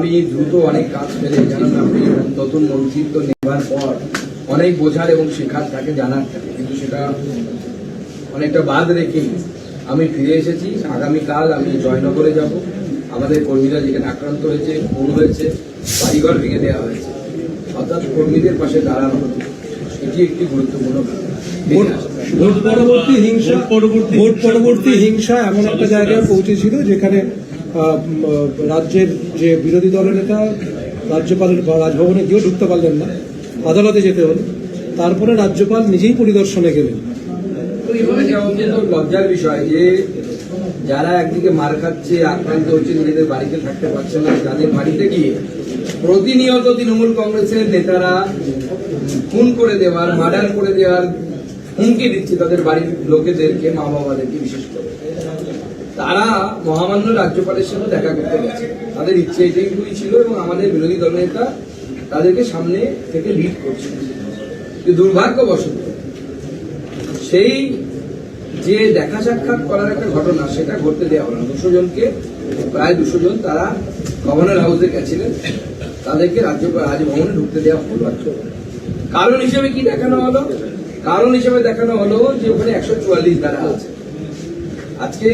আমি দ্রুত অনেক কাজ ফেলে জানেন আপনি নতুন মন্ত্রিত্ব নেবার পর অনেক বোঝার এবং শেখার থাকে জানার থাকে। কিন্তু সেটা অনেকটা বাদ রেখে আমি ফিরে এসেছি। আগামীকাল আমি জয়নগরে যাব। আমাদের কর্মীরা যেখানে আক্রান্ত হয়েছে খুন হয়েছে বাড়িঘর ভেঙে দেওয়া হয়েছে অর্থাৎ কর্মীদের পাশে দাঁড়ানো এটি একটি গুরুত্বপূর্ণ ভোট পরবর্তী হিংসা ভোট পরবর্তী ভোট পরবর্তী হিংসা এমন একটা জায়গায় পৌঁছেছিল যেখানে রাজ্যের যে বিরোধী দলের নেতা, রাজ্যপালের রাজভবনে গিয়েও ঢুকতে পারলেন না, আদালতে যেতে হলো। তারপরে রাজ্যপাল নিজেই পরিদর্শনে গেলেন। লজ্জার বিষয় যে যারা একদিকে মার খাচ্ছে, আক্রান্ত হচ্ছে, নিজেদের বাড়িতে থাকতে পারছে না, তাদের বাড়িতে গিয়ে প্রতিনিয়ত তৃণমূল কংগ্রেসের নেতারা খুন করে দেওয়ার, মার্ডার করে দেওয়ার হুমকি দিচ্ছে তাদের বাড়ির লোকেদেরকে মা বাবাদেরকে বিশেষ করে। তারা মহামান্য রাজ্যপালের সাথে দেখা করতে গেছে। তাদের ইচ্ছে এটাইটুকুই ছিল এবং আমাদের বিরোধী দলনেতা তাদেরকে সামনে থেকে লিড করছে। দুর্ভাগ্যবশত সেই যে দেখা সাক্ষাৎ করার একটা ঘটনা, সেটা ঘটতে দেওয়া হলো দুশো জনকে, প্রায় দুশো জন তারা গভর্নর হাউসে গেছিলেন। তাদেরকে রাজ্য রাজভবনে ঢুকতে দেওয়া হলো। কারণ হিসেবে কি দেখানো হলো? কারণ হিসেবে দেখানো হলো যে ওখানে একশো চুয়াল্লিশ দ্বারা আছে। আজকে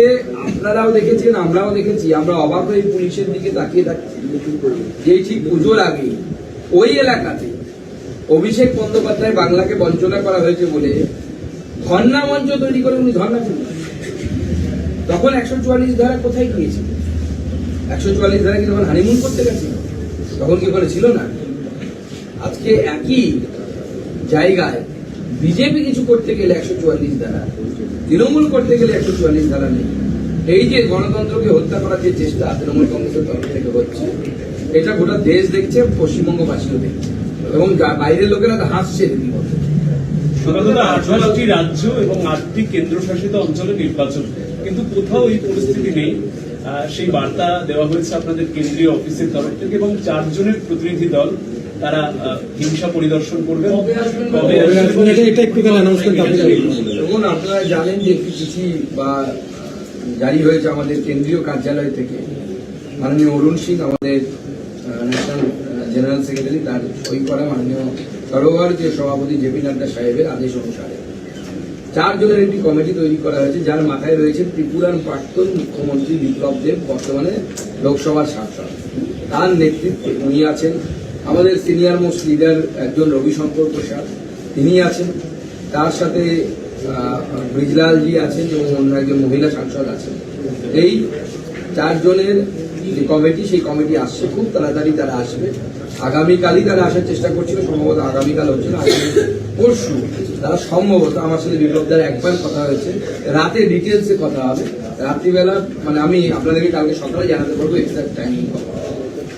আপনারাও দেখেছেন, আমরাও দেখেছি, আমরা অবাক হয়ে পুলিশের দিকে তাকিয়ে থাকছি। যে ঠিক পুজোর আগে ওই এলাকাতে অভিষেক বন্দ্যোপাধ্যায় বাংলাকে বঞ্চনা করা হয়েছে বলে ধর্ণা মঞ্চ তৈরি করে উনি ধর্ণা করলেন তখন একশো চুয়াল্লিশ ধারা কোথায় গিয়েছিল? একশো চুয়াল্লিশ ধারা কি তখন হানিমুন করতে গেছিল? তখন কি ওখানে ছিল না? আজকে একই জায়গায় বিজেপি কিছু করতে গেলে একশো চুয়াল্লিশ ধারা তৃণমূল করতে গেলে একশো চুয়াল্লিশ ধারা নেই। এই যে গণতন্ত্রকে হত্যা করার যে চেষ্টা তৃণমূল কংগ্রেসের তরফ থেকে হচ্ছে, এটা গোটা দেশ দেখছে, পশ্চিমবঙ্গবাসীও দেখছে। এবং বাইরের লোকেরা হাসছে রীতিমতো রাজ্য এবং আটটি কেন্দ্রশাসিত অঞ্চলে নির্বাচন। কিন্তু কোথাও এই পরিস্থিতি নেই। সেই বার্তা দেওয়া হয়েছে আপনাদের কেন্দ্রীয় অফিসের তরফ থেকে এবং চারজনের প্রতিনিধি দল তারা হিংসা পরিদর্শন করবেন। দেখুন আপনারা জানেন যে একটি চিঠি বা জারি হয়েছে আমাদের কেন্দ্রীয় কার্যালয় থেকে। মাননীয় অরুণ সিং আমাদের ন্যাশনাল জেনারেল সেক্রেটারি তার সই করা মাননীয় সরোবর যে সভাপতি জেপি নাড্ডা সাহেবের আদেশ অনুসারে। চারজনের একটি কমিটি তৈরি করা হয়েছে যার মাথায় রয়েছে ত্রিপুরার প্রাক্তন মুখ্যমন্ত্রী বিপ্লব দেব বর্তমানে লোকসভার সাংসদ তার নেতৃত্বে উনি আছেন আমাদের সিনিয়র মোস্ট লিডার একজন রবিশঙ্কর প্রসাদ তিনি আছেন। তার সাথে ব্রিজলালজি আছেন এবং অন্য একজন মহিলা সাংসদ আছেন। এই চারজনের যে কমিটি, সেই কমিটি আসছে খুব তাড়াতাড়ি তারা আসবে। আগামীকালই তারা আসার চেষ্টা করছিল, সম্ভবত আগামীকাল হচ্ছে না পরশু। তারা সম্ভবত, আমার সাথে বিপ্লবদার একবার কথা হয়েছে, রাতে ডিটেলসে কথা হবে। রাত্রিবেলা মানে আমি আপনাদেরকে কালকে সকালে জানাতে পারব এক্সাক্ট টাইমিং কথা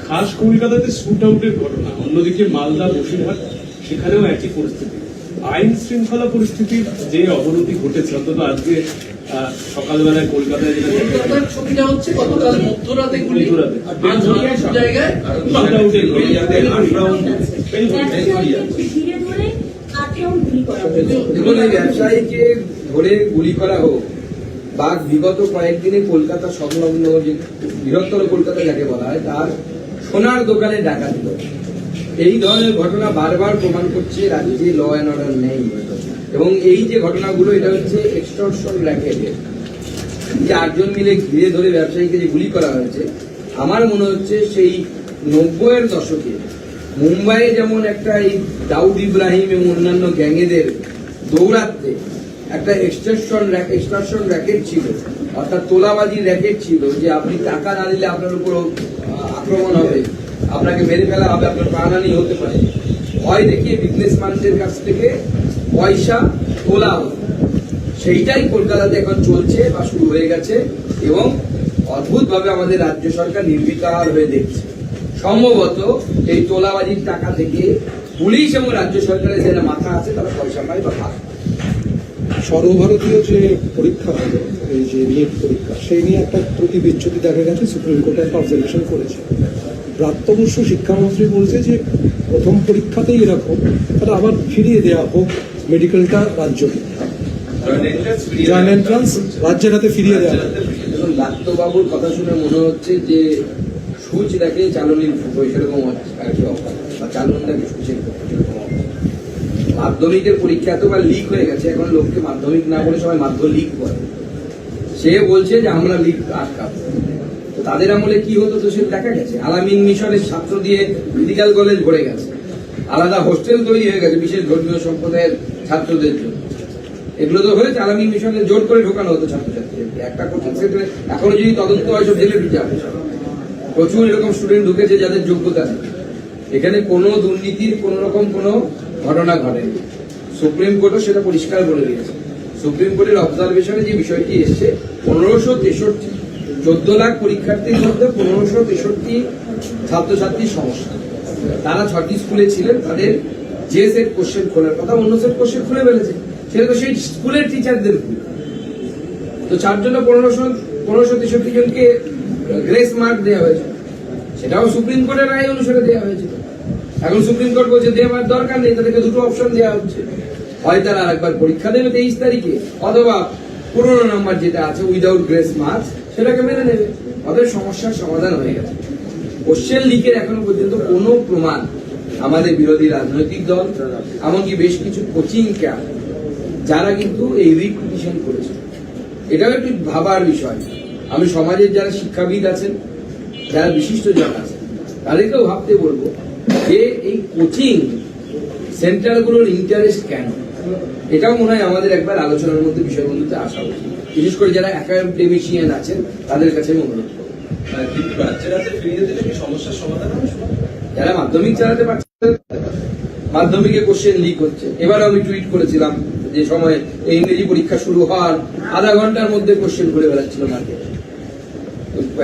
খাস কলকাতাতে শুট আউটের ঘটনা। অন্যদিকে মালদা বসিরহাট সেখানেও একই পরিস্থিতি। আইন শৃঙ্খলা পরিস্থিতির যে অবনতি ঘটেছে অন্তত আজকে সকালবেলায় কলকাতায় যেটা হচ্ছে গতকাল মধ্যরাতে গুলি জায়গায় দেখুন এই ব্যবসায়ীকে ধরে গুলি করা হোক বা বিগত কয়েকদিনে কলকাতা সংলগ্ন যে বৃহত্তর কলকাতা যাকে বলা হয় তার সোনার দোকানে ডাকাতি হোক এই ধরনের ঘটনা বারবার প্রমাণ করছে রাজ্যে ল অ্যান্ড অর্ডার নেই। এবং এই যে ঘটনাগুলো, এটা হচ্ছে এক্সটর্শন র্যাকেটের যে আটজন মিলে ঘিরে ধরে ব্যবসায়ীকে যে গুলি করা হয়েছে, আমার মনে হচ্ছে সেই নব্বইয়ের দশকে মুম্বাইয়ে যেমন একটা এই দাউদ ইব্রাহিম এবং অন্যান্য গ্যাংয়েদের দৌড়াতে একটা এক্সটর্শন এক্সটর্শন র্যাকেট ছিল অর্থাৎ তোলাবাজির র্যাকেট ছিল যে আপনি টাকা না দিলে আপনার উপর আক্রমণ হবে। আপনাকে মেরে ফেলা হবে, আপনার প্রাণহানি হতে পারে। ভয় দেখিয়ে বিজনেস বিজনেসম্যানদের কাছ থেকে পয়সা তোলা হতো সেইটাই কলকাতাতে এখন চলছে বা শুরু হয়ে গেছে এবং অদ্ভুতভাবে আমাদের রাজ্য সরকার নির্বিকার হয়ে দেখছে। সম্ভবত এই তোলাবাজির টাকা থেকে পুলিশ এবং রাজ্য সরকারের যারা মাথা আছে, তারা পয়সা পায় বা পায় সর্বভারতীয় যে পরীক্ষা হলো এই যে নিট পরীক্ষা সেই নিয়ে একটা ত্রুটি বিচ্যুতি দেখা গেছে সুপ্রিম কোর্টে একটা অবজারভেশন করেছে। প্রাপ্তবর্ষ শিক্ষামন্ত্রী বলছে যে প্রথম পরীক্ষাতেই এরকম তাহলে আবার ফিরিয়ে দেওয়া হোক মেডিকেলটা রাজ্যকে জয়েন্ট এন্ট্রান্স রাজ্যের হাতে ফিরিয়ে দেওয়া ডাক্তারবাবুর কথা শুনে মনে হচ্ছে যে সুচ দেখে চালনির সেরকম আর কি অবস্থা। চালন দেখে সুচের। মাধ্যমিকের পরীক্ষা এতবার লিক হয়ে গেছে, এখন লোককে মাধ্যমিক না বলে সবাই মাধ্য লিক করে সে বলছে যে আমরা লিক আটকাবো। তো তাদের আমলে কি হতো তো সে দেখা গেছে, আলামিন মিশনের ছাত্র দিয়ে মেডিকেল কলেজ ভরে গেছে। আলাদা হোস্টেল তৈরি হয়ে গেছে বিশেষ ধর্মীয় সম্প্রদায়ের ছাত্রদের জন্য। এগুলো তো হয়েছে, আলামিন মিশনে জোর করে ঢোকানো হতো ছাত্রছাত্রীদের একটা কোচিং সেন্টারে এখনও যদি তদন্ত হয় সব জেলে যাবে প্রচুর এরকম স্টুডেন্ট ঢুকেছে যাদের যোগ্যতা নেই। এখানে কোনো দুর্নীতির কোন রকম কোনো ঘটনা ঘটেনি সুপ্রিম কোর্টও সেটা পরিষ্কার বলে দিয়েছে। সুপ্রিম কোর্টের অবজারভেশনে যে বিষয়টি এসছে, পনেরোশো তেষট্টি, চোদ্দ লাখ পরীক্ষার্থীর মধ্যে পনেরোশো তেষট্টি ছাত্রছাত্রীর সমস্যা। তারা ছটি স্কুলে ছিলেন, তাদের যে সেট কোশ্চেন খোলার কথা অন্য সেট কোশ্চেন খুলে ফেলেছে। সেটা তো সেই স্কুলের টিচারদের ভুল। তো চার জন্য পনেরোশো পনেরোশো তেষট্টি জনকে গ্রেস মার্ক দেওয়া হয়েছে। সেটাও সুপ্রিম কোর্টের রায় অনুসারে দেওয়া হয়েছিল এখন সুপ্রিম কোর্ট বলছে দেওয়ার দরকার নেই, তাদেরকে দুটো অপশন দেওয়া হচ্ছে। হয় তারা আরেকবার পরীক্ষা দেবে তেইশ তারিখে, অথবা পুরোনো নাম্বার যেটা আছে উইদাউট গ্রেস মার্ক সেটাকে মেনে নেবে। ওদের সমস্যার সমাধান হয়ে গেছে। কোশ্চেন লিকের এখনও পর্যন্ত কোনো প্রমাণ আমাদের বিরোধী রাজনৈতিক দল, এমনকি বেশ কিছু কোচিং ক্যাম্প যারা কিন্তু এই রিপিটিশন করেছে। এটাও একটু ভাবার বিষয়। আমি সমাজের যারা শিক্ষাবিদ আছেন, যারা বিশিষ্ট জন আছেন, তাদেরকেও ভাবতে বলব যে এই কোচিং সেন্টারগুলোর ইন্টারেস্ট কেন? এটাও মনে হয় আমাদের একবার আলোচনার মধ্যে বিষয়বন্ধুতে আসা উচিত। বিশেষ করে যারা একাডেমিশিয়ান আছেন তাদের কাছে আমি অনুরোধ করব। যারা মাধ্যমিক চালাতে পারছে মাধ্যমিকে কোশ্চেন লিক হচ্ছে। এবার আমি টুইট করেছিলাম যে সময় এই ইংরেজি পরীক্ষা শুরু হওয়ার আধা ঘণ্টার মধ্যে কোশ্চেন ঘুরে বেড়াচ্ছিল মার্কেটে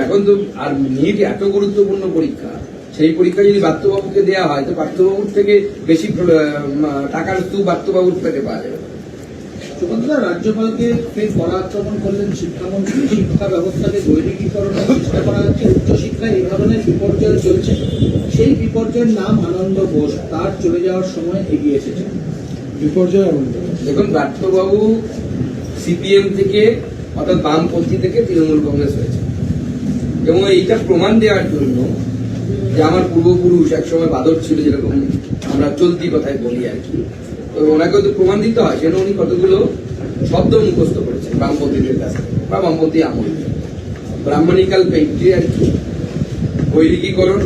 এখন তো আর নিট এত গুরুত্বপূর্ণ পরীক্ষা। সেই পরীক্ষা যদি বাত্যবাবুকে দেওয়া হয় তো বাত্যবাবুর থেকে বেশি টাকার স্তূপ বাত্যবাবুর থেকে পাওয়া যাবে। রাজ্যপালকে ফের কড়া আক্রমণ করলেন শিক্ষামন্ত্রী। শিক্ষা ব্যবস্থাকে দৈনিকীকরণের চেষ্টা করা হচ্ছে। উচ্চশিক্ষায় এই ধরনের বিপর্যয় চলছে। সেই বিপর্যয়ের নাম আনন্দ বোস তার চলে যাওয়ার সময় এগিয়ে এসেছে। বিপর্যয় দেখুন বাত্যবাবু সিপিএম থেকে অর্থাৎ বামপন্থী থেকে তৃণমূল কংগ্রেস হয়েছে। এবং এইটা প্রমাণ দেওয়ার জন্য যে আমার পূর্বপুরুষ একসময় বাদর ছিল যেরকম, আমরা চলতি কথায় বলি আর কি। তো ওনাকেও তো প্রমাণ দিতে হয়, সেজন্য উনি কতগুলো শব্দ মুখস্থ করেছেন বামপন্থীদের কাছে, বা বামপন্থী আমল। ব্রাহ্মণিকাল পেন্ট্রি আর কি, বৈদিকীকরণ,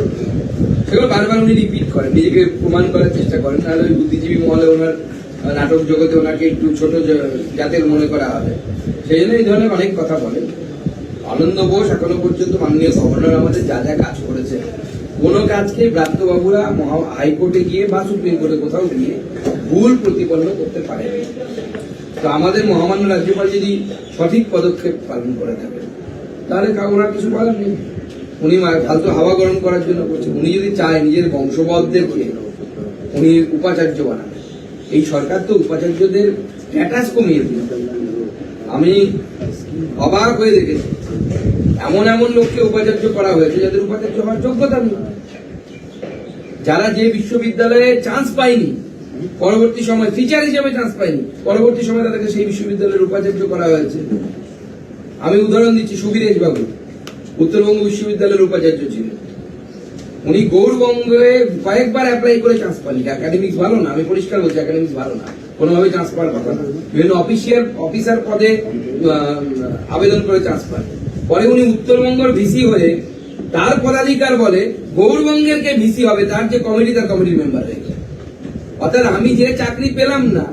সেগুলো বারবার উনি রিপিট করেন, নিজেকে প্রমাণ করার চেষ্টা করেন, তাহলে ওই বুদ্ধিজীবী মহলে ওনার নাটক জগতে ওনাকে একটু ছোট জাতের মনে করা হবে। সেই জন্য এই ধরনের অনেক কথা বলেন। আনন্দ বোস এখনও পর্যন্ত মাননীয় গভর্নর আমাদের যা যা কাজ করেছে কোনো কাজকে ব্রাত্যবাবুরা হাইকোর্টে গিয়ে বা সুপ্রিম কোর্টে কোথাও গিয়ে ভুল প্রতিপন্ন করতে পারে। তো আমাদের মহামান্য রাজ্যপাল যদি সঠিক পদক্ষেপ পালন করে থাকেন, তাহলে ওনার কিছু বলার নেই। উনি ফালতু হাওয়া গরম করার জন্য করছেন উনি যদি চায় নিজের বংশবদ্ধদেরকে উনি উপাচার্য বানাবেন, এই সরকার তো উপাচার্যদের স্ট্যাটাস কমিয়ে দিল আমি অবাক হয়ে দেখেছি। এমন এমন লোককে উপাচার্য করা হয়েছে যাদের উপাচার্য হওয়ার যোগ্যতা নেই। যারা যে বিশ্ববিদ্যালয়ে চান্স পায়নি, পরবর্তী সময় টিচার হিসেবে চান্স পায়নি, পরবর্তী সময় তাদেরকে সেই বিশ্ববিদ্যালয়ের উপাচার্য করা হয়েছে। আমি উদাহরণ দিচ্ছি সুবীরেশ বাবু, উত্তরবঙ্গ বিশ্ববিদ্যালয়ের উপাচার্য ছিলেন। উনি গৌরবঙ্গে কয়েকবার অ্যাপ্লাই করে চান্স পাননি। একাডেমিক্স ভালো না, আমি পরিষ্কার বলছি একাডেমিক্স ভালো না। কোনোভাবে চান্স পাওয়ার কথা না। বিভিন্ন অফিসিয়াল অফিসার পদে আবেদন করে চান্স পান পরে উনি উত্তরবঙ্গের ভিসি হয়ে তার পদাধিকার বলে গৌরবঙ্গের কে ভিসি হবে, তার যে কমিটি, তার কমিটির মেম্বার হয়ে গেছে। অর্থাৎ আমি যে চাকরি পেলাম না,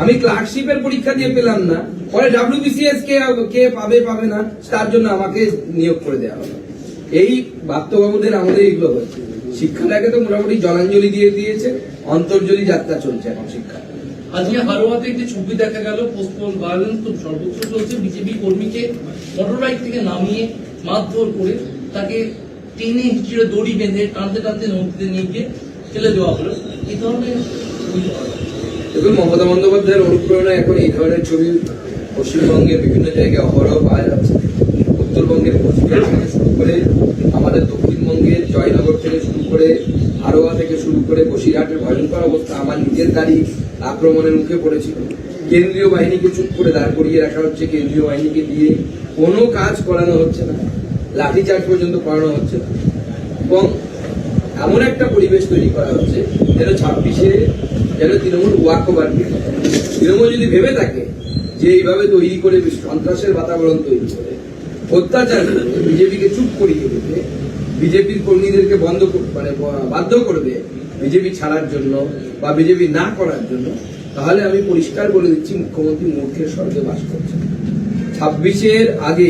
আমি ক্লার্কশিপের পরীক্ষা দিয়ে পেলাম না পরে ডাব্লিউবিসিএস কে কে পাবে পাবে না, তার জন্য আমাকে নিয়োগ করে দেওয়া হলো। এই বাত্যবাবুদের আমাদের এগুলো হচ্ছে শিক্ষাটাকে তো মোটামুটি জলাঞ্জলি দিয়ে দিয়েছে, অন্তর্জলি যাত্রা চলছে এখন শিক্ষা আজকে হারোয়াতে একটি ছবি দেখা গেল পোস্টপোল ভায়োলেন্স তো সর্বোচ্চ চলছে। বিজেপি কর্মীকে মোটর বাইক থেকে নামিয়ে মারধর করে তাকে টেনে হিচড়ে দড়ি বেঁধে টানতে টানতে নদীতে নিয়ে গিয়ে ফেলে দেওয়া হলো। এই ধরনের দেখুন, মমতা বন্দ্যোপাধ্যায়ের অনুপ্রেরণায় এখন এই ধরনের ছবি পশ্চিমবঙ্গের বিভিন্ন জায়গায় অহরহ পাওয়া যাচ্ছে। উত্তরবঙ্গের কোচবিহার থেকে শুরু করে আমাদের দক্ষিণবঙ্গের জয়নগর থেকে শুরু করে হারোয়া থেকে শুরু করে বসিরহাটের ভয়ঙ্কর অবস্থা, আমার নিজের গাড়ি আক্রমণের মুখে পড়েছিল। কেন্দ্রীয় বাহিনীকে চুপ করে দাঁড় করিয়ে রাখা হচ্ছে, কেন্দ্রীয় বাহিনীকে দিয়ে কোনো কাজ করানো হচ্ছে না। লাঠিচার্জ পর্যন্ত করানো হচ্ছে না। এবং এমন একটা পরিবেশ তৈরি করা হচ্ছে যেন ছাব্বিশে যেন তৃণমূল ওয়াক ওভার তৃণমূল যদি ভেবে থাকে যে এইভাবে তৈরি করে সন্ত্রাসের বাতাবরণ তৈরি করে, অত্যাচার বিজেপিকে চুপ করিয়ে দেবে বিজেপির কর্মীদেরকে বন্ধ মানে বাধ্য করবে বিজেপি ছাড়ার জন্য বা বিজেপি না করার জন্য, তাহলে আমি পরিষ্কার বলে দিচ্ছি, মুখ্যমন্ত্রী মূর্খের স্বর্গে বাস করছেন। ছাব্বিশের আগে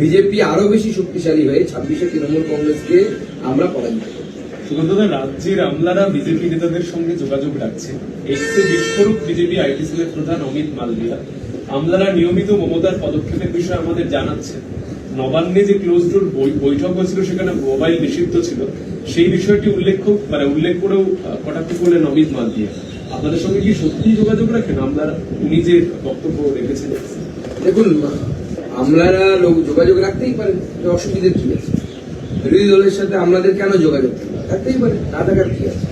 বিজেপি আরও বেশি শক্তিশালী হয়ে ছাব্বিশে তৃণমূল কংগ্রেসকে আমরা পরাজিত। সুগন্ধদা রাজ্যের আমলারা বিজেপি নেতাদের সঙ্গে যোগাযোগ রাখছে। এক্সে বিস্ফোরক বিজেপি আইটি প্রধান অমিত মালবিয়া আমলারা নিয়মিত মমতার পদক্ষেপের বিষয়ে আমাদের জানাচ্ছে নবান্নে যে ক্লোজ ডোর বৈঠক হয়েছিল সেখানে মোবাইল নিষিদ্ধ ছিল। সেই বিষয়টি উল্লেখ মানে উল্লেখ করেও কটাক্ষ করলেন অমিত মালবিয়া আপনাদের সঙ্গে কি সত্যি যোগাযোগ রাখেন? আমলারা উনি যে বক্তব্য রেখেছেন। দেখুন আমলারা লোক যোগাযোগ রাখতেই পারেন অসুবিধে কি আছে? বিরোধী দলের সাথে আমাদের কেন যোগাযোগ? রাখতেই পারে না থাকার কি আছে?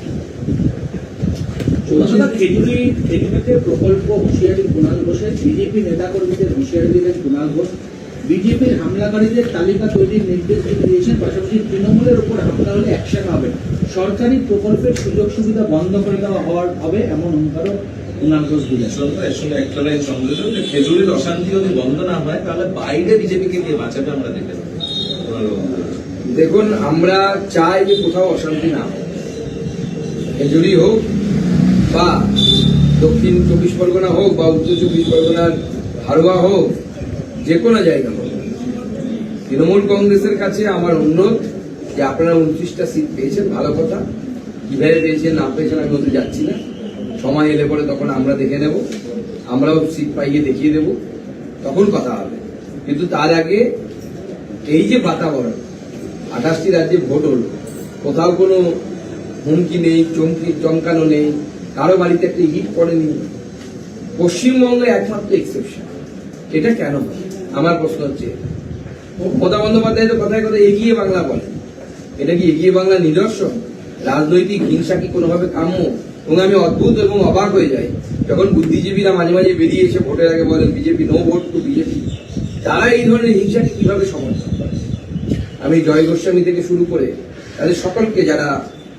প্রকল্প হুঁশিয়ারি কুণাল ঘোষের বিজেপি নেতা নেতাকর্মীদের হুঁশিয়ারি দিলেন কুণাল ঘোষ। বিজেপির হামলাকারীদের তালিকা তৈরির নির্দেশ দিয়েছেন পাশাপাশি তৃণমূলের উপর হামলা হলে অ্যাকশন হবে। সরকারি প্রকল্পের সুযোগ সুবিধা বন্ধ করে দেওয়া হওয়ার হবে এমন হুঙ্কারও কুণাল ঘোষ দিলেন। এর সঙ্গে একটা লাইন সংযোজন যে খেজুরির অশান্তি যদি বন্ধ না হয় তাহলে বাইরে বিজেপিকে দিয়ে বাঁচাবে আমরা দেখে নেব। দেখুন আমরা চাই যে কোথাও অশান্তি না হোক। খেজুরি হোক বা দক্ষিণ চব্বিশ পরগনা হোক বা উত্তর চব্বিশ পরগনার হারোয়া হোক যে কোনো জায়গা হোক। তৃণমূল কংগ্রেসের কাছে আমার অনুরোধ যে আপনারা উনত্রিশটা সিট পেয়েছেন, ভালো কথা। কীভাবে পেয়েছেন, না পেয়েছেন আমি ওতে যাচ্ছি না। সময় এলে পরে তখন আমরা দেখে নেব। আমরাও সিট পাইয়ে দেখিয়ে দেব। তখন কথা হবে। কিন্তু তার আগে এই যে বাতাবরণ, আঠাশটি রাজ্যে ভোট হলো, কোথাও কোনো হুমকি নেই, চমকি, চমকানো নেই, কারও বাড়িতে একটা ইট পড়েনি। পশ্চিমবঙ্গে একমাত্র এক্সেপশন এটা কেন আমার প্রশ্ন হচ্ছে মমতা বন্দ্যোপাধ্যায় তো কথায় কথায় এগিয়ে বাংলা বলে। এটা কি এগিয়ে বাংলা নিদর্শন রাজনৈতিক হিংসা কি কোনোভাবে কাম্য? এবং আমি অদ্ভুত এবং অবাক হয়ে যাই। যখন বুদ্ধিজীবীরা মাঝে মাঝে বেরিয়ে এসে ভোটের আগে বলেন, BJP no vote to BJP তারা এই ধরনের হিংসাকে কীভাবে সমর্থন করে? আমি জয় গোস্বামী থেকে শুরু করে তাদের সকলকে যারা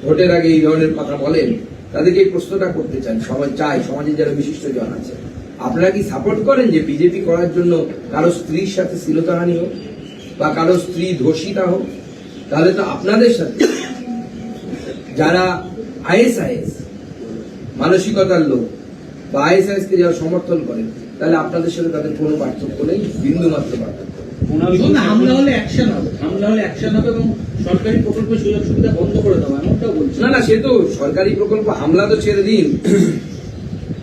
ভোটের আগে এই ধরনের কথা বলেন, তাদেরকে এই প্রশ্নটা করতে চান সমাজ চাই, সমাজের যারা বিশিষ্ট জন আছে। আপনারা কি সাপোর্ট করেন যে বিজেপি করার জন্য কারও স্ত্রীর সাথে শ্লীলতাহানি হোক? বা কারও স্ত্রী ধর্ষিতা হোক তাহলে তো আপনাদের সাথে। যারা আইএসআইএস মানসিকতার লোক বা আইএসআইএস কে যারা সমর্থন করেন তাহলে আপনাদের সাথে তাদের কোনো পার্থক্য নেই বিন্দু মাত্র পার্থক্য। কুণাল শুধু ঘোষ না, হামলা হলে অ্যাকশন হবে হামলা হলে অ্যাকশন হবে এবং সরকারি প্রকল্পের সুযোগ সুবিধা বন্ধ করে দেওয়া এমনটাও বলছে না না সে তো সরকারি প্রকল্প হামলা তো ছেড়ে দিন।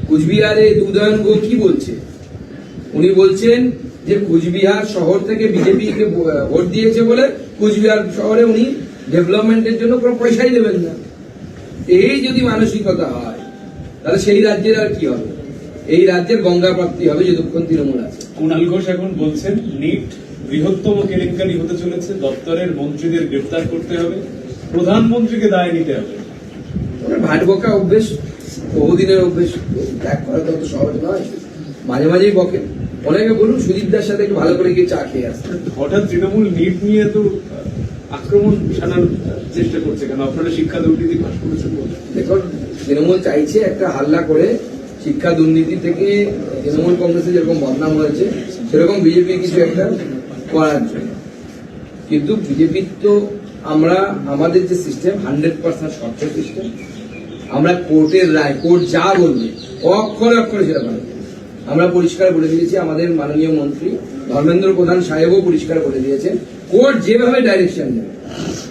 কুচবিহারে উদয়ন গো কি বলছে? উনি বলছেন যে কুচবিহার শহর থেকে বিজেপি কে ভোট দিয়েছে বলে কুচবিহার শহরে উনি ডেভেলপমেন্টের জন্য কোনো পয়সাই দেবেন না। এই যদি মানসিকতা হয় তাহলে সেই রাজ্যের আর কি হবে? এই রাজ্যের গঙ্গা প্রাপ্তি হবে যতক্ষণ তৃণমূল আছে। কুণাল ঘোষ এখন বলছেন নিট বৃহত্তম কেলেঙ্কারি হতে চলেছে। দপ্তরের মন্ত্রীদের গ্রেফতার করতে হবে। প্রধানমন্ত্রীকে দায় নিতে হবে। ভাট বকা অভ্যেস বহুদিনের অভ্যেস ত্যাগ করা তো সহজ নয়। মাঝে মাঝেই বকে অনেকে বলুন সুদীপদার সাথে একটু ভালো করে গিয়ে চা খেয়ে আসতে হঠাৎ তৃণমূল নিট নিয়ে তো আক্রমণ সানার চেষ্টা করছে কেন? আপনারা শিক্ষা দুর্নীতি পাশ করেছেন দেখুন তৃণমূল চাইছে একটা হাল্লা করে শিক্ষা দুর্নীতি থেকে তৃণমূল কংগ্রেসে যেরকম বদনাম হয়েছে সেরকম বিজেপি কিছু একটা করার জন্য। কিন্তু বিজেপির তো আমরা আমাদের যে সিস্টেম হান্ড্রেড পার্সেন্ট স্বচ্ছ সিস্টেম আমরা কোর্টের রায় কোর্ট যা বলবে অক্ষরে অক্ষরে সেটা করব। আমরা পরিষ্কার বলে দিয়েছি, আমাদের মাননীয় মন্ত্রী ধর্মেন্দ্র প্রধান সাহেবও পরিষ্কার করে দিয়েছেন, কোর্ট যেভাবে ডাইরেকশন দেবে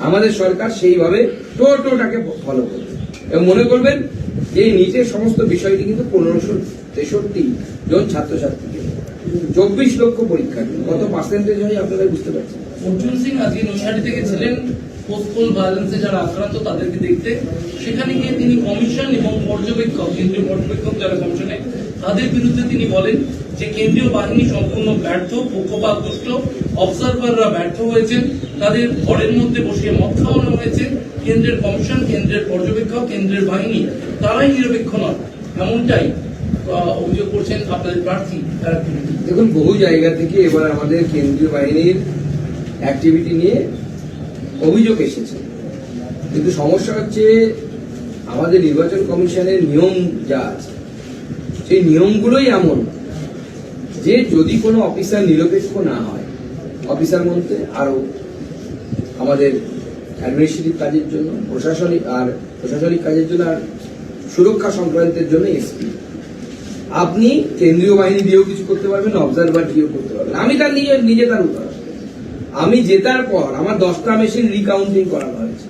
আমাদের সরকার সেইভাবে টোটোটাকে ফলো করবে। এবং মনে করবেন, এই নিচের সমস্ত বিষয়টি কিন্তু পনেরোশো তেষট্টি জন ছাত্রছাত্রীকে চব্বিশ লক্ষ পরীক্ষা কত পার্সেন্টেজ হয় আপনারা বুঝতে পারছেন? অর্জুন সিং আজকে নৈহাটি থেকে ছিলেন পোস্টপোল ভায়োলেন্সে যারা আক্রান্ত তাদেরকে দেখতে, সেখানে গিয়ে তিনি কমিশন এবং পর্যবেক্ষক, কেন্দ্রীয় পর্যবেক্ষক যারা কমিশনে তাদের বিরুদ্ধে তিনি বলেন যে কেন্দ্রীয় বাহিনী সম্পূর্ণ ব্যর্থ পক্ষপাতদুষ্ট অবজারভাররা ব্যর্থ হয়েছেন। তাদের ঘরের মধ্যে বসিয়ে মদ খাওয়ানো হয়েছে। কেন্দ্রের কমিশন, কেন্দ্রের পর্যবেক্ষক, কেন্দ্রের বাহিনী, তারাই নিরপেক্ষ নয় এমনটাই অভিযোগ করছেন আপনাদের প্রার্থী দেখুন, বহু জায়গা থেকে এবার আমাদের কেন্দ্রীয় বাহিনীর অ্যাক্টিভিটি নিয়ে অভিযোগ এসেছে। কিন্তু সমস্যা হচ্ছে, আমাদের নির্বাচন কমিশনের নিয়ম যা আছে সেই নিয়মগুলোই এমন যে যদি কোনো অফিসার নিরপেক্ষ না হয়, অফিসার বলতে আরও আমাদের অ্যাডমিনিস্ট্রেটিভ কাজের জন্য, প্রশাসনিক আর প্রশাসনিক কাজের জন্য আর সুরক্ষা সংক্রান্তের জন্য এসপি আপনি কেন্দ্রীয় বাহিনী দিয়েও কিছু করতে পারবেন অবজারভার দিয়েও করতে পারবেন। আমি তার নিজে নিজে তার উদাহরণ। আমি জেতার পর আমার দশটা মেশিন রিকাউন্টিং করানো হয়েছে।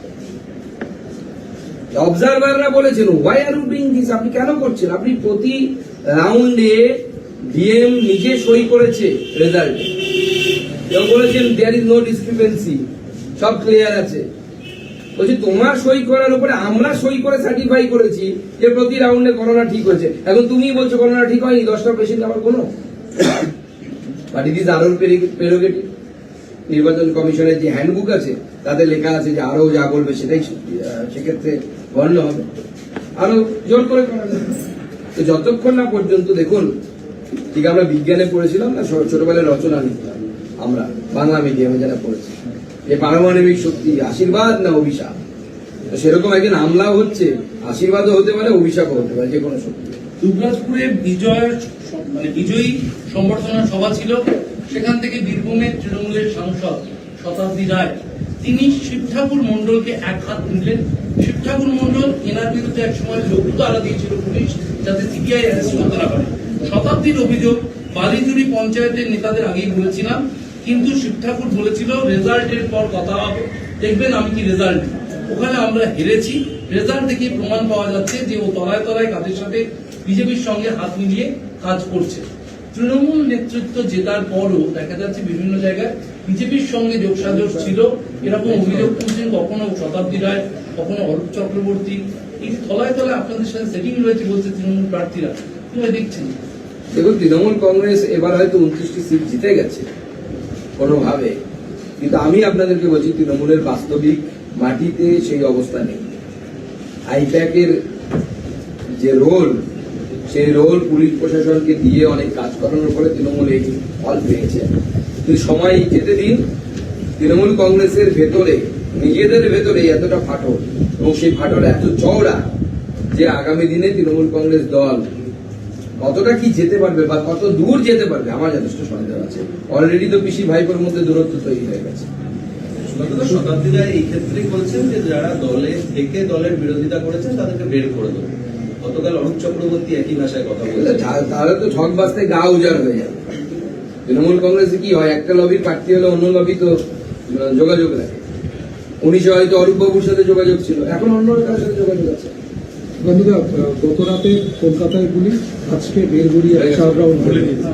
অবজারভাররা বলেছেন ওয়াই আর ডুইং দিস আপনি কেন করছেন? আপনি প্রতি রাউন্ডে ডিএম নিজে সই করেছে রেজাল্টে। কেউ বলেছেন দেয়ার ইজ নো ডিসক্রিপেন্সি সব ক্লিয়ার আছে। বলছি, তোমার সই করার উপরে আমরা সই করে সার্টিফাই করেছি যে প্রতি রাউন্ডে করোনা ঠিক হয়েছে। এখন তুমি বলছো করোনা ঠিক হয়নি, দশটা পেশেন্ট আমার কোনো? বাট ইট ইজ আরোর প্রেরোগেটিভ নির্বাচন কমিশনের যে হ্যান্ডবুক আছে, তাতে লেখা আছে যে আরও যা বলবে সেটাই সেক্ষেত্রে গণ্য হবে। আরও জোর করে করা তো যতক্ষণ না পর্যন্ত দেখুন, ঠিক আমরা বিজ্ঞানে পড়েছিলাম না ছোটবেলায় রচনা লিখতাম আমরা, বাংলা মিডিয়ামে যারা পড়েছি। যে পারমাণবিক শক্তি, আশীর্বাদ না অভিশাপ? সেরকম একদিন হামলাও হচ্ছে, আশীর্বাদও হতে পারে, অভিশাপও হতে পারে, যে কোনো শক্তি। দুবরাজপুরে বিজয় মানে বিজয়ী সম্বর্ধনা সভা ছিল, সেখান থেকে বীরভূমের তৃণমূলের সাংসদ শতাব্দী রায়, তিনি শিব ঠাকুর মন্ডলকে এক হাত নিলেন শিব ঠাকুর মন্ডল, এনার বিরুদ্ধে এক সময় লঘু তারা দিয়েছিল পুলিশ, যাতে সিবিআই অ্যারেস্ট করতে না পারে। শতাব্দীর অভিযোগ, বালিজুড়ি পঞ্চায়েতের নেতাদের আগেই বলেছিলাম, কিন্তু শিব ঠাকুর বলেছিল, রেজাল্টের পর কথা হবে। দেখবেন আমি কি রেজাল্ট ওখানে আমরা হেরেছি। রেজাল্ট দেখে প্রমাণ পাওয়া যাচ্ছে যে ও তলায় তলায় কাদের সাথে বিজেপির সঙ্গে হাত মিলিয়ে কাজ করছে। তৃণমূল নেতৃত্ব জেতার পরও দেখা যাচ্ছে বিভিন্ন জায়গায় বিজেপির সঙ্গে যোগসাজশ ছিল। এরকম অভিযোগ তুলছেন কখনো শতাব্দী রায়, কখনো অরূপ চক্রবর্তী। এই তলায় তলায় আপনাদের সাথে সেটিং রয়েছে বলছে তৃণমূল প্রার্থীরা। কীভাবে দেখছেন? দেখুন, তৃণমূল কংগ্রেস এবার হয়তো উনত্রিশটি সিট জিতে গেছে, কোনোভাবে। কিন্তু আমি আপনাদেরকে বলছি, তৃণমূলের বাস্তবিক মাটিতে সেই অবস্থা নেই। আইপ্যাকের যে রোল, সেই রোল পুলিশ প্রশাসনকে দিয়ে অনেক কাজ করানোর পরে তৃণমূল এই ফল পেয়েছে। সময় যেতে দিন তৃণমূল কংগ্রেসের ভেতরে নিজেদের ভেতরে এতটা ফাটল এবং সেই ফাটল এত চওড়া যে আগামী দিনে তৃণমূল কংগ্রেস দল কতটা কি যেতে পারবে বা কত দূর যেতে পারবে আমার যথেষ্ট সন্দেহ আছে। অলরেডি তো পিসি ভাইপোর মধ্যে দূরত্ব তৈরি হয়ে গেছে। শতাব্দীরা এই ক্ষেত্রেই বলছেন যে যারা দলে থেকে দলের বিরোধিতা করেছেন তাদেরকে বের করে দেবো। গতকাল অরূপ চক্রবর্তী একই ভাষায় কথা বলেছেন। তা- তাহলে তো ঠক বাস্তে গা উজাড় হয়ে যাবে। তৃণমূল কংগ্রেসে কি হয়? একটা লবির প্রার্থী হলে অন্য লবি তো যোগাযোগ রাখে উনিশে হয়তো অরূপ বাবুর সাথে যোগাযোগ ছিল এখন অন্য কারোর সাথে যোগাযোগ আছে। বন্ধুরা গত রাতে কলকাতায় পুলিশ আজকে বেলগুড়িয়া চার রাউন্ড করে দিয়েছে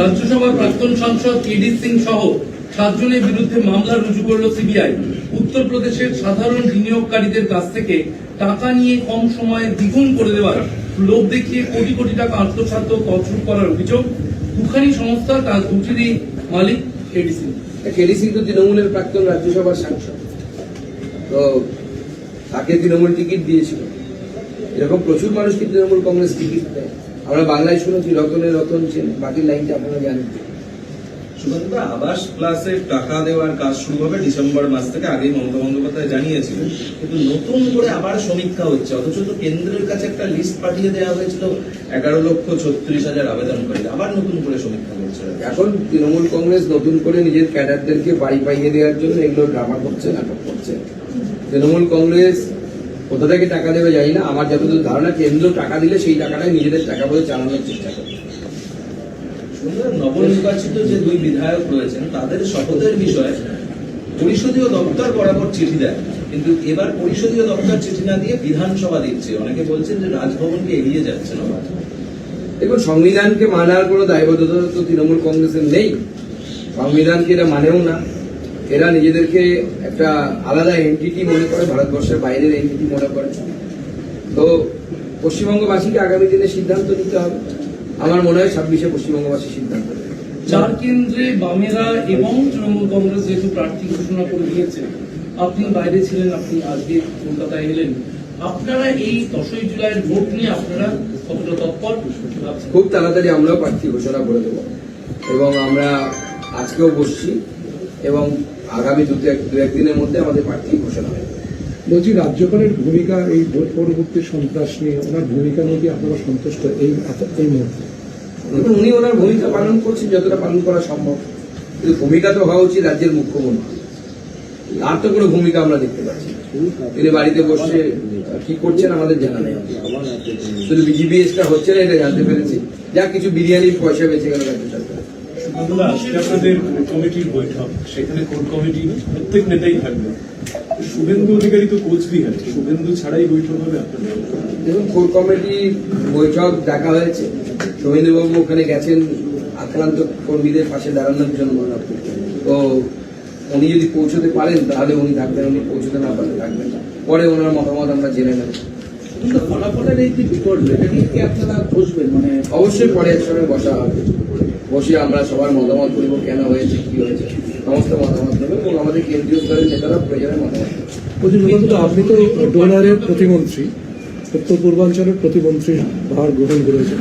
রাজ্যসভার প্রাক্তন সাংসদ কেডি সিং সহ সাতজনের বিরুদ্ধে মামলা রুজু করল সিবিআই। উত্তরপ্রদেশের সাধারণ বিনিয়োগকারীদের কাছ থেকে টাকা নিয়ে কম সময়ে দ্বিগুণ করে দেওয়ার লোভ দেখিয়ে কোটি কোটি টাকা আত্মসাৎ ও তছরূপ করার অভিযোগ। দুখানি সংস্থা তার দুটিরই মালিক কেডি সিং। কেডি সিং তো তৃণমূলের প্রাক্তন রাজ্যসভার সাংসদ। তো তাকে তৃণমূল টিকিট দিয়েছিল। এরকম প্রচুর মানুষকে তৃণমূল কংগ্রেস টিকিট দেয়। আমরা বাংলায় শুনেছি, রতনে রতন সেন বাকি লাইনটা আপনারা জানেন। সুকান্তদা আবাস প্লাসের টাকা দেওয়ার কাজ শুরু হবে ডিসেম্বর মাস থেকে, আগেই মমতা বন্দ্যোপাধ্যায় জানিয়েছিলেন। কিন্তু নতুন করে আবার সমীক্ষা হচ্ছে, অথচ তো কেন্দ্রের কাছে একটা লিস্ট পাঠিয়ে দেওয়া হয়েছিল, এগারো লক্ষ ছত্রিশ হাজার আবেদনকারী আবার নতুন করে সমীক্ষা করছে এখন তৃণমূল কংগ্রেস নতুন করে নিজের ক্যাডারদেরকে বাড়ি পাইয়ে দেওয়ার জন্য এগুলো ড্রামা করছে, নাটক করছে। তৃণমূল কংগ্রেস কোথা থেকে টাকা দেবে জানি না, আমার যতদূর ধারণা, কেন্দ্র টাকা দিলে সেই টাকাটাই নিজেদের টাকা বলে চালানোর চেষ্টা করে সুন্দর নবনির্বাচিত যে দুই বিধায়ক রয়েছেন, তাদের শপথের বিষয়ে পরিষদীয় দপ্তর বরাবর চিঠি দেয় কিন্তু এবার পরিষদীয় দপ্তর চিঠি না দিয়ে বিধানসভা দিচ্ছে। অনেকে বলছেন যে রাজভবনকে এড়িয়ে যাচ্ছে না। দেখুন, সংবিধানকে মানার কোনো দায়বদ্ধতা তো তৃণমূল কংগ্রেসের নেই। সংবিধানকে এরা মানেও না। এরা নিজেদেরকে একটা আলাদা এন্টিটি মনে করে, ভারতবর্ষের বাইরের এন্টিটি মনে করে। তো পশ্চিমবঙ্গবাসীকে আগামী দিনে সিদ্ধান্ত নিতে হবে। আমার মনে হয় ছাব্বিশে পশ্চিমবঙ্গবাসী সিদ্ধান্ত চার কেন্দ্রে বামেরা এবং তৃণমূল কংগ্রেস যেহেতু প্রার্থী ঘোষণা করে দিয়েছে আপনি বাইরে ছিলেন আপনি আজকে কলকাতায় এলেন। আপনারা এই দশই জুলাইয়ের ভোট নিয়ে আপনারা কতটা তৎপর? খুব তাড়াতাড়ি আমরাও প্রার্থী ঘোষণা করে দেবো। এবং আমরা আজকেও বসছি এবং আগামী দু এক দু একদিনের মধ্যে আমাদের প্রার্থী ঘোষণা হবে। বলছি রাজ্যপালের ভূমিকা এই ভোট পরবর্তী সন্ত্রাস নিয়ে ওনার ভূমিকা নিয়ে কি আপনারা সন্তুষ্ট এই এই মুহূর্তে? উনি ওনার ভূমিকা পালন করছেন যতটা পালন করা সম্ভব। কিন্তু ভূমিকা তো হওয়া উচিত রাজ্যের মুখ্যমন্ত্রী তার তো কোনো ভূমিকা আমরা দেখতে পাচ্ছি। তিনি বাড়িতে বসে কি করছেন আমাদের জানা নেই। শুধু বিজিবিএসটা হচ্ছে না এটা জানতে পেরেছি। যা কিছু বিরিয়ানির পয়সা বেঁচে গেল রাজ্য সরকার আপনাদের কমিটির বৈঠক সেখানে কোর কমিটি প্রত্যেক নেতাই থাকবে। শুভেন্দু অধিকারী তো কোচবিহার শুভেন্দু ছাড়াই বৈঠক হবে আপনাদের দেখুন কোর কমিটি বৈঠক ডাকা হয়েছে। শুভেন্দুবাবু ওখানে গেছেন আক্রান্ত কর্মীদের পাশে দাঁড়ানোর জন্য তো উনি যদি পৌঁছতে পারেন তাহলে উনি থাকবেন উনি পৌঁছতে না পারলে থাকবেন না। পরে ওনার মতামত আমরা জেনে নেব। কিন্তু ফলাফলের এই যে বিপর্যয় এটা নিয়ে কি আপনারা বসবেন মানে অবশ্যই পরে একসঙ্গে বসা হবে। বসে আমরা সবার মতামত করব কেন হয়েছে কি হয়েছে। সমস্ত মতামত নেবে এবং আমাদের কেন্দ্রীয় স্তরের নেতারা প্রয়োজনে মতামত দেবে। আপনি তো ডোনারের প্রতিমন্ত্রী উত্তর পূর্বাঞ্চলের প্রতিমন্ত্রীর ভার গ্রহণ করেছেন।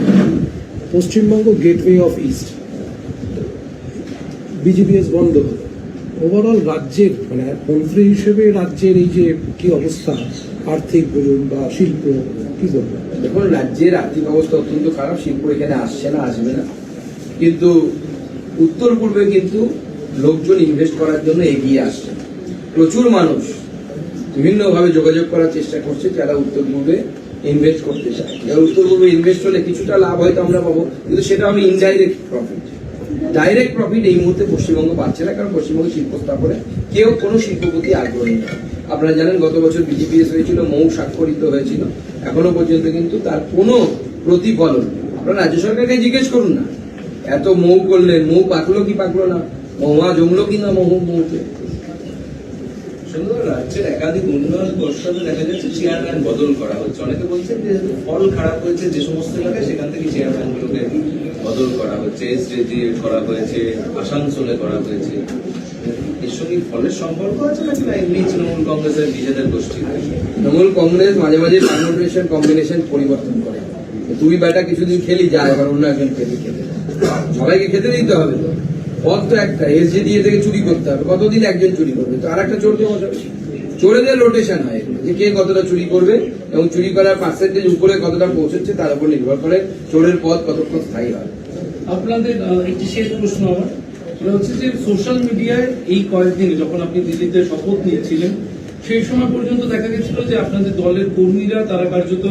Paschimbanga gateway of east BGBS বন্ধ। ওভারঅল রাজ্যের মানে মন্ত্রী হিসেবে রাজ্যের এই যে কি অবস্থা আর্থিক বলুন বা শিল্প কি বলবেন দেখুন রাজ্যের আর্থিক অবস্থা অত্যন্ত খারাপ শিল্প এখানে আসছে না আসবে না। কিন্তু উত্তর পূর্বে কিন্তু লোকজন ইনভেস্ট করার জন্য এগিয়ে আসছে। প্রচুর মানুষ বিভিন্নভাবে যোগাযোগ করার চেষ্টা করছে, যারা উত্তর পূর্বে ইনভেস্ট করতে চায়। যারা উত্তর পূর্বে ইনভেস্ট হলে কিছুটা লাভ হয়তো আমরা পাবো, কিন্তু সেটা আমি ইনডাইরেক্ট প্রফিট ডাইরেক্ট প্রফিট এই মুহূর্তে পশ্চিমবঙ্গ পাচ্ছে না, কারণ পশ্চিমবঙ্গ শিল্প স্থাপনে কেউ কোনো শিল্পপতি আগ্রহী না। আপনারা জানেন, গত বছর বিজিপিএস হয়েছিল, মৌ স্বাক্ষরিত হয়েছিল। এখনও পর্যন্ত কিন্তু তার কোনো প্রতিফলন আপনারা রাজ্য সরকারকে জিজ্ঞেস করুন না। এত মৌ করলেন, মৌ পাকলো কি পাকলো না? মহুয়া জমলো কি না মহু মৌতে সুন্দর রাজ্যের একাধিক উন্নয়ন প্রস্তাবে দেখা যাচ্ছে চেয়ারম্যান বদল করা হচ্ছে। অনেকে বলছেন যে ফল খারাপ হয়েছে, যে সমস্ত এলাকায় সেখান থেকে চেয়ারম্যান গুলোকে বদল করা হচ্ছে। এসডিজি করা হয়েছে, আসানসোলে করা হয়েছে। এর সঙ্গে ফলের সম্পর্ক আছে নাকি না? এমনি তৃণমূল কংগ্রেসের নিজেদের গোষ্ঠী। তৃণমূল কংগ্রেস মাঝে মাঝে পারমুটেশন কম্বিনেশন পরিবর্তন করে। তুই বেটা কিছুদিন খেলি যায় এবার অন্য একজন খেলি খেতে সবাইকে খেতে দিতে হবে। পথ তো একটা এসজি দিয়ে থেকে চুরি করতে হবে। কতদিন একজন চুরি করবে? তো আর একটা চোরকে বসাবে চোরেদের রোটেশন হয় যে কে কতটা চুরি করবে এবং চুরি করার পার্সেন্টেজ উপরে কতটা পৌঁছচ্ছে তার উপর নির্ভর করে চোরের পথ কতক্ষণ স্থায়ী হয়। আপনাদের একটি শেষ প্রশ্ন আমার। সেটা হচ্ছে যে সোশ্যাল মিডিয়ায় এই কয়েকদিন যখন আপনি দিল্লিতে শপথ নিয়েছিলেন, সেই সময় পর্যন্ত দেখা গেছিল যে আপনাদের দলের কর্মীরা, তারা কার্যত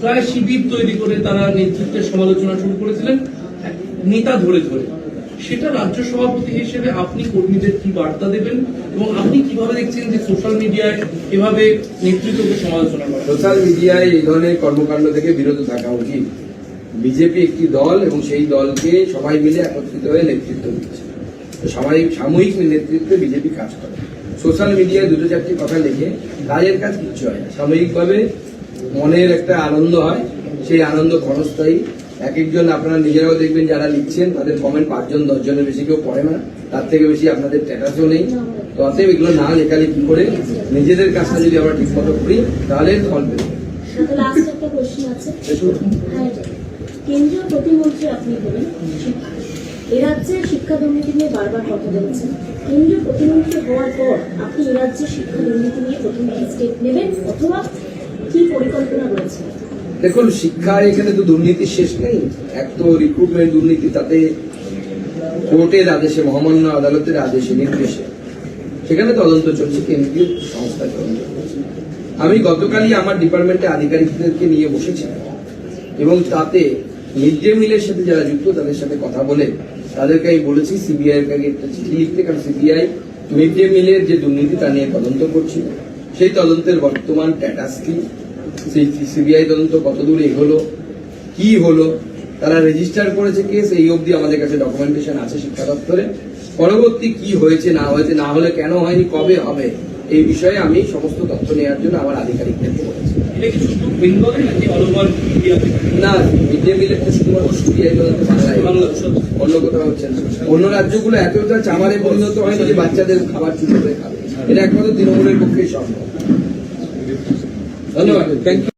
প্রায় শিবির তৈরি করে তারা নেতৃত্বের সমালোচনা শুরু করেছিলেন নেতা ধরে ধরে। সেটা রাজ্য সভাপতি হিসেবে আপনি কর্মীদের কি বার্তা দেবেন? এবং আপনি কীভাবে দেখছেন যে সোশ্যাল মিডিয়ায় এভাবে নেতৃত্বকে সমালোচনা করা? সোশ্যাল মিডিয়ায় এই ধরনের কর্মকাণ্ড থেকে বিরত থাকা উচিত। বিজেপি একটি দল এবং সেই দলকে সবাই মিলে একত্রিত হয়ে নেতৃত্ব দিচ্ছে। সবাই সাময়িক নেতৃত্বে বিজেপি কাজ করে। সোশ্যাল মিডিয়ায় দুটো চারটি কথা লিখে। কাজের কাজ কিচ্ছু হয় না। সাময়িকভাবে মনের একটা আনন্দ হয়। সেই আনন্দ ক্ষণস্থায়ী। এক একজন আপনারা নিজেরাও দেখবেন যারা লিখছেন তাদের কমেন্ট পাঁচজন দশজনের বেশি কেউ পড়ে না। তার থেকে বেশি আপনাদের স্ট্যাটাসও নেই। তো অতএব এগুলো না লেখালে লেখালেখি করে নিজেদের কাজটা যদি আমরা ঠিক মতো করি তাহলে ফল পেতে আছে। হ্যাঁ, কেন্দ্রীয় প্রতিমন্ত্রী আপনি বলেন শিক্ষা এ রাজ্যের শিক্ষা দুর্নীতি নিয়ে বারবার কথা বলেছেন। কেন্দ্রীয় প্রতিমন্ত্রী হওয়ার পর আপনি এ শিক্ষা দুর্নীতি নিয়ে প্রথম স্টেপ নেবেন অথবা কি পরিকল্পনা রয়েছে? দেখুন, শিক্ষার এখানে তো দুর্নীতির শেষ নেই। এক তো রিক্রুটমেন্ট দুর্নীতি তাতে কোর্টের আদেশে, মহামান্য আদালতের আদেশে, নির্দেশে। সেখানে তদন্ত চলছে, কেন্দ্রীয় সংস্থা তদন্ত। আমি গতকালই আমার ডিপার্টমেন্টে আধিকারিকদেরকে নিয়ে বসেছি এবং তাতে মিড ডে মিলের সাথে যারা যুক্ত, তাদের সাথে কথা বলে তাদেরকে আমি বলেছি সিবিআই এর কাছে একটা চিঠি লিখতে, কারণ সিবিআই মিড ডে মিলের যে দুর্নীতি, তা নিয়ে তদন্ত করছিল। সেই তদন্তের বর্তমান স্ট্যাটাস কি? সেই সিবিআই তদন্ত কত দূর এগোলো? কি হলো? তারা রেজিস্টার করেছে কেস এই অবধি আমাদের কাছে ডকুমেন্টেশন আছে শিক্ষা দপ্তরে। পরবর্তী কি হয়েছে না হয়েছে না হলে কেন হয়নি কবে হবে এই বিষয়ে আমি সমস্ত তথ্য নেওয়ার জন্য আমার আধিকারিকদেরকে বলেছি। না মিড ডে মিলের তো? শুধুমাত্র সিবিআই তদন্ত অন্য কোথাও হচ্ছে না। অন্য রাজ্যগুলো এতটা চামারে পরিণত হয়নি যে বাচ্চাদের খাবার চুরি করে খাবে। এটা একমাত্র তৃণমূলের পক্ষেই সম্ভব। Thank you.